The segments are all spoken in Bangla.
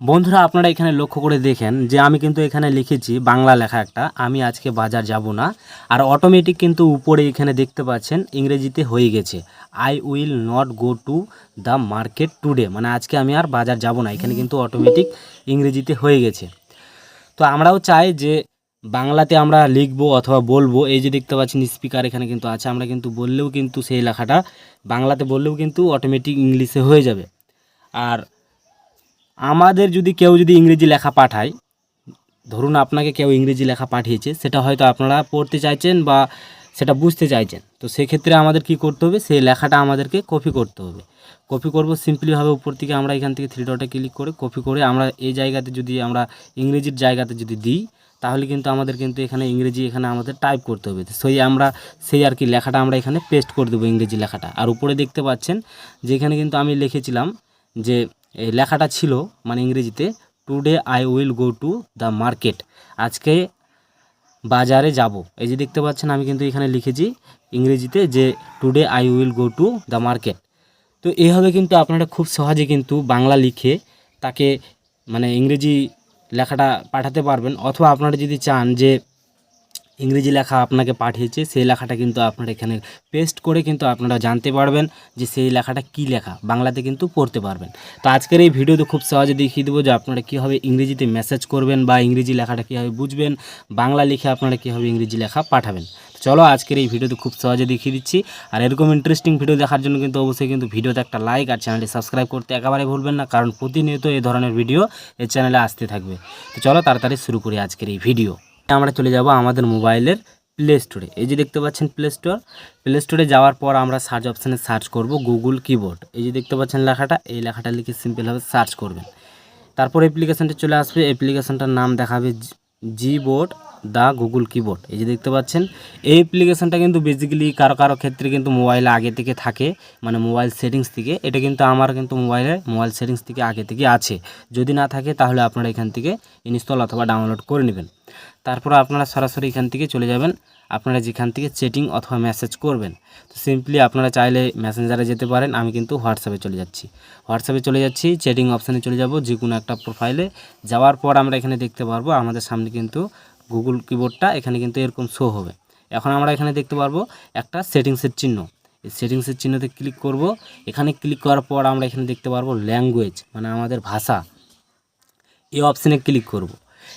বন্ধুরা, আপনারা এখানে লক্ষ্য করে দেখেন যে আমি কিন্তু এখানে লিখেছি বাংলা লেখা একটা, আমি আজকে বাজার যাব না। আর অটোমেটিক কিন্তু উপরে এখানে দেখতে পাচ্ছেন, ইংরেজিতে হয়ে গেছে। I will not go to the market today মানে আজকে আমি আর বাজার যাব না, এখানে কিন্তু অটোমেটিক ইংরেজিতে হয়ে গেছে। তো আমরাও চাই যে বাংলাতে আমরা লিখব অথবা বলব, এই যে দেখতে পাচ্ছেন স্পিকার এখানে কিন্তু আছে, আমরা কিন্তু বললেও কিন্তু সেই লেখাটা বাংলাতে বললেও কিন্তু অটোমেটিক ইংলিশে হয়ে যাবে। আর আমাদের যদি কেউ যদি ইংরেজি লেখা পাঠায়, ধরুন আপনাকে কেউ ইংরেজি লেখা পাঠিয়েছে, সেটা হয়তো আপনারা পড়তে চাইছেন বা সেটা বুঝতে চাইছেন। তো সেক্ষেত্রে আমাদের কি করতে হবে? সেই লেখাটা আমাদেরকে কপি করতে হবে। কপি করব সিম্পলিভাবে উপর থেকে আমরা এখান থেকে থ্রি ডটে ক্লিক করে কপি করে আমরা এই জায়গাতে যদি আমরা ইংরেজির জায়গাতে যদি দিই, তাহলে কিন্তু আমাদের কিন্তু এখানে ইংরেজি এখানে আমাদের টাইপ করতে হবে। সেই আমরা, সেই আর কি লেখাটা আমরা এখানে পেস্ট করে দেবো ইংরেজি লেখাটা। আর উপরে দেখতে পাচ্ছেন যে এখানে কিন্তু আমি লিখেছিলাম যে এই লেখাটা ছিল মানে ইংরেজিতে today I will go to the market আজকে বাজারে যাব। এই যে দেখতে পাচ্ছেন, আমি কিন্তু এখানে লিখেছি ইংরেজিতে যে today I will go to the market তো এইভাবে কিন্তু আপনারা খুব সহজে কিন্তু বাংলা লিখে তাকে মানে ইংরেজি লেখাটা পাঠাতে পারবেন। অথবা আপনারা যদি চান যে ইংরেজি লেখা আপনাকে পাঠিয়েছে, সেই লেখাটা কিন্তু আপনারা এখানে পেস্ট করে কিন্তু আপনারা জানতে পারবেন যে সেই লেখাটা কি লেখা, বাংলাতে কিন্তু পড়তে পারবেন। তো আজকের এই ভিডিওতে খুব সহজে দেখিয়ে দেবো যে আপনারা কীভাবে ইংরেজিতে মেসেজ করবেন বা ইংরেজি লেখাটা কীভাবে বুঝবেন, বাংলা লিখে আপনারা কীভাবে ইংরেজি লেখা পাঠাবেন। চলো আজকের এই ভিডিওতে খুব সহজে দেখিয়ে দিচ্ছি। আর এরকম ইন্টারেস্টিং ভিডিও দেখার জন্য কিন্তু অবশ্যই কিন্তু ভিডিওতে একটা লাইক আর চ্যানেলটি সাবস্ক্রাইব করতে একেবারে ভুলবেন না, কারণ প্রতিনিয়ত এই ধরনের ভিডিও এই চ্যানেলে আসতে থাকবে। তো চলো তাড়াতাড়ি শুরু করি আজকের এই ভিডিও আমরা চলে যাব আমাদের মোবাইলের প্লে স্টোরে এই যে দেখতে পাচ্ছেন প্লে স্টোর প্লে স্টোরে যাওয়ার পর আমরা সার্চ অপশানে সার্চ করব গুগল কিবোর্ড এই যে দেখতে পাচ্ছেন লেখাটা, এই লেখাটা লিখে সিম্পলভাবে সার্চ করবেন। তারপর অ্যাপ্লিকেশানটা চলে আসবে অ্যাপ্লিকেশানটার নাম দেখাবে G board the Google keyboard এই যে দেখতে পাচ্ছেন, এই অ্যাপ্লিকেশানটা কিন্তু বেসিক্যালি কারও কারও ক্ষেত্রে কিন্তু মোবাইলে আগে থেকে থাকে মানে মোবাইল সেটিংস থেকে। এটা কিন্তু আমার কিন্তু মোবাইলে মোবাইল সেটিংস থেকে আগে থেকে আছে। যদি না থাকে তাহলে আপনারা এখান থেকে ইনস্টল অথবা ডাউনলোড করে নেবেন। তারপর আপনারা সরাসরি এখান থেকে চলে যাবেন। আপনারা যেখান থেকে চেটিং অথবা মেসেজ করবেন, তো সিম্পলি আপনারা চাইলে মেসেঞ্জারে যেতে পারেন। আমি কিন্তু হোয়াটসঅ্যাপে চলে যাচ্ছি। হোয়াটসঅ্যাপে চলে যাচ্ছি চেটিং অপশানে চলে যাব যে কোনো একটা প্রোফাইলে যাওয়ার পর আমরা এখানে দেখতে পারব, আমাদের সামনে কিন্তু গুগল কিবোর্ডটা এখানে কিন্তু এরকম শো হবে। এখন আমরা এখানে দেখতে পারব একটা সেটিংসের চিহ্ন। এই সেটিংসের চিহ্নতে ক্লিক করব। এখানে ক্লিক করার পর আমরা এখানে দেখতে পারব ল্যাঙ্গুয়েজ মানে আমাদের ভাষা। এই অপশানে ক্লিক করব।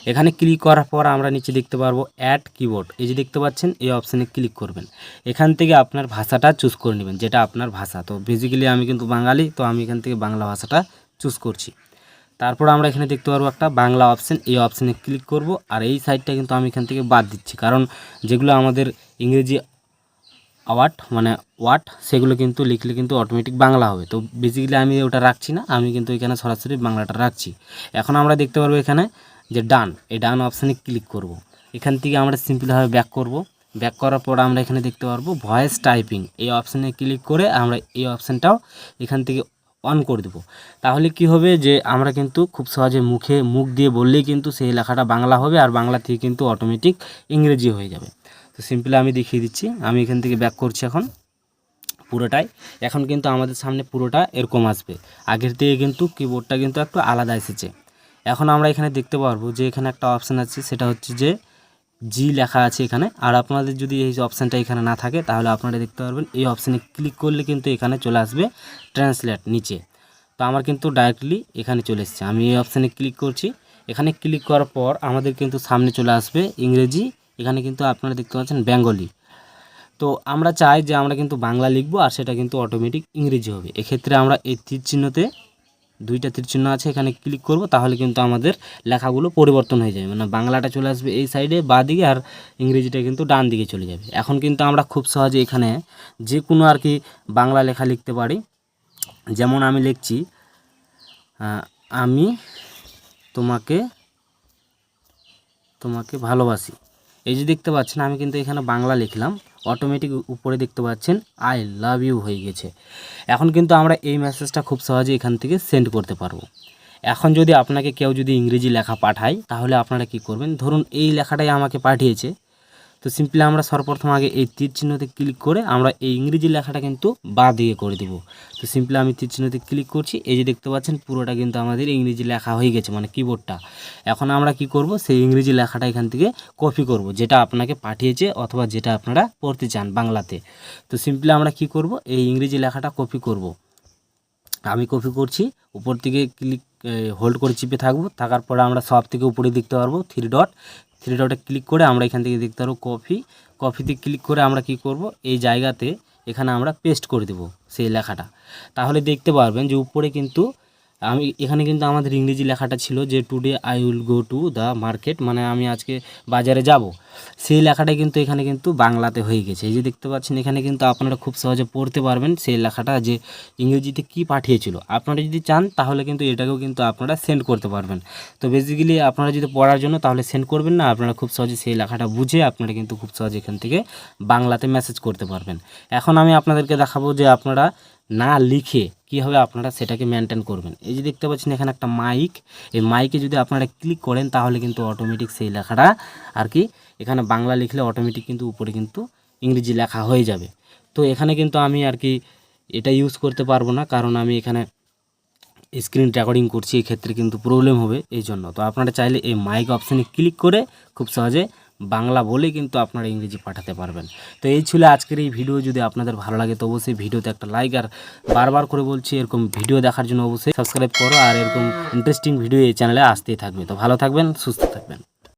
এখানে ক্লিক করার পর আমরা নিচে দেখতে পারব অ্যাড কিবোর্ড এই যে দেখতে পাচ্ছেন, এই অপশানে ক্লিক করবেন। এখান থেকে আপনার ভাষাটা চুজ করে নেবেন, যেটা আপনার ভাষা। তো বেসিক্যালি আমি কিন্তু বাঙালি, তো আমি এখান থেকে বাংলা ভাষাটা চুজ করছি। তারপর আমরা এখানে দেখতে পারব একটা বাংলা অপশান এই অপশানে ক্লিক করব, আর এই সাইডটা কিন্তু আমি এখান থেকে বাদ দিচ্ছি। কারণ যেগুলো আমাদের ইংরেজি ওয়াট মানে ওয়াট সেগুলো কিন্তু লিখলে কিন্তু অটোমেটিক বাংলা হবে। তো বেসিক্যালি আমি ওটা রাখছি না, আমি কিন্তু এখানে সরাসরি বাংলাটা রাখছি। এখন আমরা দেখতে পারব এখানে যে ডান এই ডান অপশানে ক্লিক করব। এখান থেকে আমরা সিম্পলভাবে ব্যাক করব। ব্যাক করার পর আমরা এখানে দেখতে পারব ভয়েস টাইপিং এই অপশানে ক্লিক করে আমরা এই অপশানটাও এখান থেকে অন করে দেবো। তাহলে কি হবে যে আমরা কিন্তু খুব সহজে মুখে মুখ দিয়ে বললেই কিন্তু সেই লেখাটা বাংলা হবে আর বাংলা থেকে কিন্তু অটোমেটিক ইংরেজি হয়ে যাবে। তো সিম্পলি আমি দেখিয়ে দিচ্ছি। আমি এখান থেকে ব্যাক করছি এখন পুরোটাই। এখন কিন্তু আমাদের সামনে পুরোটা এরকম আসবে। আগের থেকে কিন্তু কিবোর্ডটা কিন্তু একটু আলাদা এসেছে। এখন আমরা এখানে দেখতে পারব যে এখানে একটা অপশান আছে, সেটা হচ্ছে যে জি লেখা আছে এখানে। আর আপনাদের যদি এই অপশানটা এখানে না থাকে, তাহলে আপনারা দেখতে পারবেন, এই অপশানে ক্লিক করলে কিন্তু এখানে চলে আসবে ট্রান্সলেট নিচে। তো আমার কিন্তু ডাইরেক্টলি এখানে চলে এসছে। আমি এই অপশানে ক্লিক করছি। এখানে ক্লিক করার পর আমাদের কিন্তু সামনে চলে আসবে ইংরেজি। এখানে কিন্তু আপনারা দেখতে পাচ্ছেন বেঙ্গলি। তো আমরা চাই যে আমরা কিন্তু বাংলা লিখব, আর সেটা কিন্তু অটোমেটিক ইংরেজি হবে। এক্ষেত্রে আমরা এই তীর চিহ্নতে দুইটা তীর চিহ্ন আছে, এখানে ক্লিক করব, তাহলে কিন্তু আমাদের লেখাগুলো পরিবর্তন হয়ে যাবে। মানে বাংলাটা চলে আসবে এই সাইডে বা দিকে, আর ইংরেজিটা কিন্তু ডান দিকে চলে যাবে। এখন কিন্তু আমরা খুব সহজে এখানে যে কোনো আর কি বাংলা লেখা লিখতে পারি। যেমন আমি লিখছি আমি তোমাকে তোমাকে ভালোবাসি। এই যে দেখতে পাচ্ছেন, আমি কিন্তু এখানে বাংলা লিখলাম। অটোমেটিক উপরে দেখতে পাচ্ছেন আই লাভ ইউ হয়ে গেছে। এখন কিন্তু আমরা এই মেসেজটা খুব সহজে এখান থেকে সেন্ড করতে পারব। এখন যদি আপনাকে কেউ যদি ইংরেজি লেখা পাঠায়, তাহলে আপনারা কি করবেন? ধরুন এই লেখাটাই আমাকে পাঠিয়েছে। তো সিম্পলি আমরা সর্বপ্রথম আগে এই তীর চিহ্নতে ক্লিক করে আমরা এই ইংরেজি লেখাটা কিন্তু বা দিয়ে করে দেব। তো সিম্পলি আমি তীর চিহ্নতে ক্লিক করছি, এই যে দেখতে পাচ্ছেন পুরোটা কিন্তু আমাদের ইংরেজি লেখা হয়ে গেছে মানে কিবোর্ডটা এখন আমরা কি করব, সেই ইংরেজি লেখাটা এখান থেকে কপি করব, যেটা আপনাকে পাঠিয়েছে অথবা যেটা আপনারা পড়তে চান বাংলাতে। তো সিম্পলি আমরা কি করব, এই ইংরেজি লেখাটা কপি করব। আমি কপি করছি, উপর থেকে ক্লিক হোল্ড করে চিপে থাকব, থাকার পরে আমরা সব থেকে উপরে দেখতে পারব থ্রি ডট থ্রি ডটে ক্লিক করে আমরা এখান থেকে দেখতে পারব কফি কফিতে ক্লিক করে আমরা কি করব? এই জায়গাতে এখানে আমরা পেস্ট করে দেব সেই লেখাটা। তাহলে দেখতে পারবেন যে উপরে কিন্তু আমি এখানে কিন্তু আমাদের ইংরেজি লেখাটা ছিল যে today I will go to the market মানে আমি আজকে বাজারে যাব। সেই লেখাটা কিন্তু এখানে কিন্তু বাংলাতে হয়ে গেছে। এই যে দেখতে পাচ্ছেন, এখানে কিন্তু আপনারা খুব সহজে পড়তে পারবেন সেই লেখাটা যে ইংরেজিতে কি পাঠিয়েছিল। আপনারা যদি চান, তাহলে কিন্তু এটাকেও কিন্তু আপনারা সেন্ড করতে পারবেন। তো বেসিক্যালি আপনারা যদি পড়ার জন্য, তাহলে সেন্ড করবেন না, আপনারা খুব সহজে সেই লেখাটা বুঝে আপনারা কিন্তু খুব সহজে এখান থেকে বাংলাতে মেসেজ করতে পারবেন। এখন আমি আপনাদেরকে দেখাবো যে আপনারা না লিখে কীভাবে আপনারা সেটাকে মেনটেন করবেন? এই যে দেখতে পাচ্ছেন এখানে একটা মাইক এই মাইকে যদি আপনারা ক্লিক করেন তাহলে কিন্তু অটোমেটিক সেই লেখাটা আর কি এখানে বাংলা লিখলে অটোমেটিক কিন্তু উপরে কিন্তু ইংরেজি লেখা হয়ে যাবে। তো এখানে কিন্তু আমি আর কি এটা ইউজ করতে পারব না কারণ আমি এখানে স্ক্রিন রেকর্ডিং করছি এই ক্ষেত্রে কিন্তু প্রবলেম হবে এই জন্য। তো আপনারা চাইলে এই মাইক অপশানে ক্লিক করে খুব সহজে বাংলা বলে কিন্তু আপনারা ইংরেজি পাঠাতে পারবেন। তো এই ছিল আজকের এই ভিডিও। যদি আপনাদের ভালো লাগে তো অবশ্যই ভিডিওতে একটা লাইক আর বারবার করে বলছি, এরকম ভিডিও দেখার জন্য অবশ্যই সাবস্ক্রাইব করো আর এরকম ইন্টারেস্টিং ভিডিও এই চ্যানেলে আসতেই থাকবে। তো ভালো থাকবেন, সুস্থ থাকবেন।